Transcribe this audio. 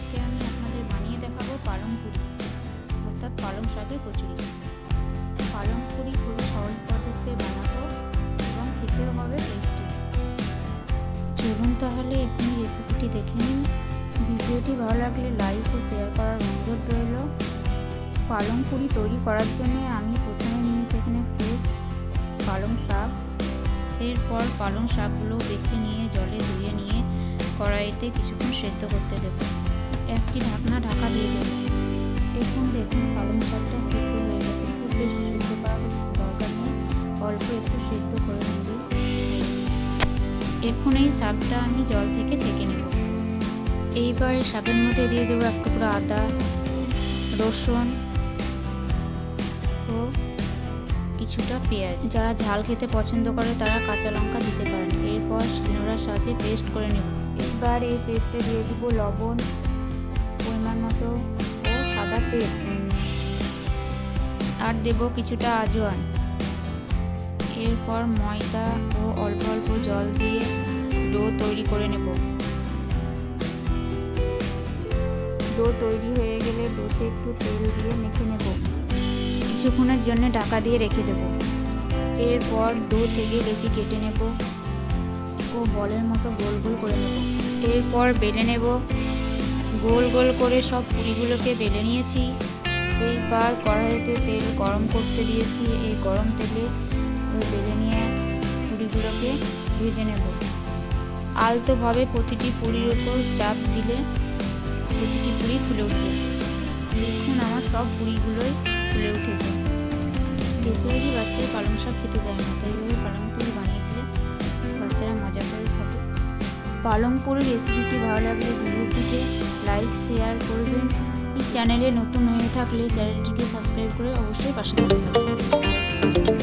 আজকে আমি আপনাদের বানিয়ে দেখাবো পালং পুরি, অর্থাৎ পালং শাকের কচুরি। পালং পুরি খুবই সহজ পদ্ধতিতে বানাবো এবং খেতেও হবে টেস্টি চলুন তাহলে এখনই রেসিপিটি দেখে নিন। ভিডিওটি ভালো লাগলে লাইক ও শেয়ার করার অনুরোধ রইল। পালং পুরি তৈরি করার জন্য আমি প্রথমে নিয়ে সেখানে ফ্রেশ পালং শাক। এরপর পালং শাকগুলো বেছে নিয়ে জলে ধুয়ে নিয়ে কড়াইতে কিছুক্ষণ সেদ্ধ করতে দেব। একটি ঢাকনা ঢাকা দিয়ে দেব। এখন দেখুন পালং শাকটা সেদ্ধ হয়ে গেছে। খুব বেশি সেদ্ধ করার দরকার নেই। অল্প একটু সেদ্ধ করে নেবে। এখন এই শাকটা আমি জল থেকে ছেঁকে নেব। এইবার এই শাকের মধ্যে দিয়ে দেবো এক টুকরো আদা, রসুন কিছুটা পেঁয়াজ। যারা ঝাল খেতে পছন্দ করে, তারা কাঁচা লঙ্কা দিতে পারেন। এরপর শিলনোড়ার সাহায্যে পেস্ট করে নেব এবার এই পেস্টে দিয়ে দিব লবণ, পরিমাণ মতো, ও সাদা তেল। আর দেব কিছুটা আজওয়ান এরপর ময়দা ও অল্প অল্প জল দিয়ে ডো তৈরি করে নেব। ডো তৈরি হয়ে গেলে ডোতে একটু তেল দিয়ে মেখে নেব। কিছুক্ষণের জন্য ঢাকা দিয়ে রেখে দেব। এরপর ডো থেকে লেচি কেটে নেব ও বলের মতো গোল গোল করে নেব। এরপর বেলে নেব। গোল গোল করে সব পুরিগুলোকে বেলে নিয়েছি। এইবার কড়াইতে তেল গরম করতে দিয়েছি। এই গরম তেলে বেলে নিয়ে পুরিগুলোকে ভেজে নেব। আলতোভাবে প্রতিটি পুরির ওপর চাপ দিলে প্রতিটি পুরি ফুলে উঠবে। দেখুন আমার সব পুরিগুলোই ফুলে উঠেছে। বেশিরভাগই বাচ্চারা পালং শাক খেতে যায় না, তাই এইভাবে পালং পুরি বানিয়ে দিলে বাচ্চারা মজা করে খাবে। পালং পুরি রেসিপিটি ভালো লাগলে ভিডিওটিকে লাইক শেয়ার করবেন। এই চ্যানেলে নতুন হয়ে থাকলে চ্যানেলটিকে সাবস্ক্রাইব করে অবশ্যই পাশে থাকবেন।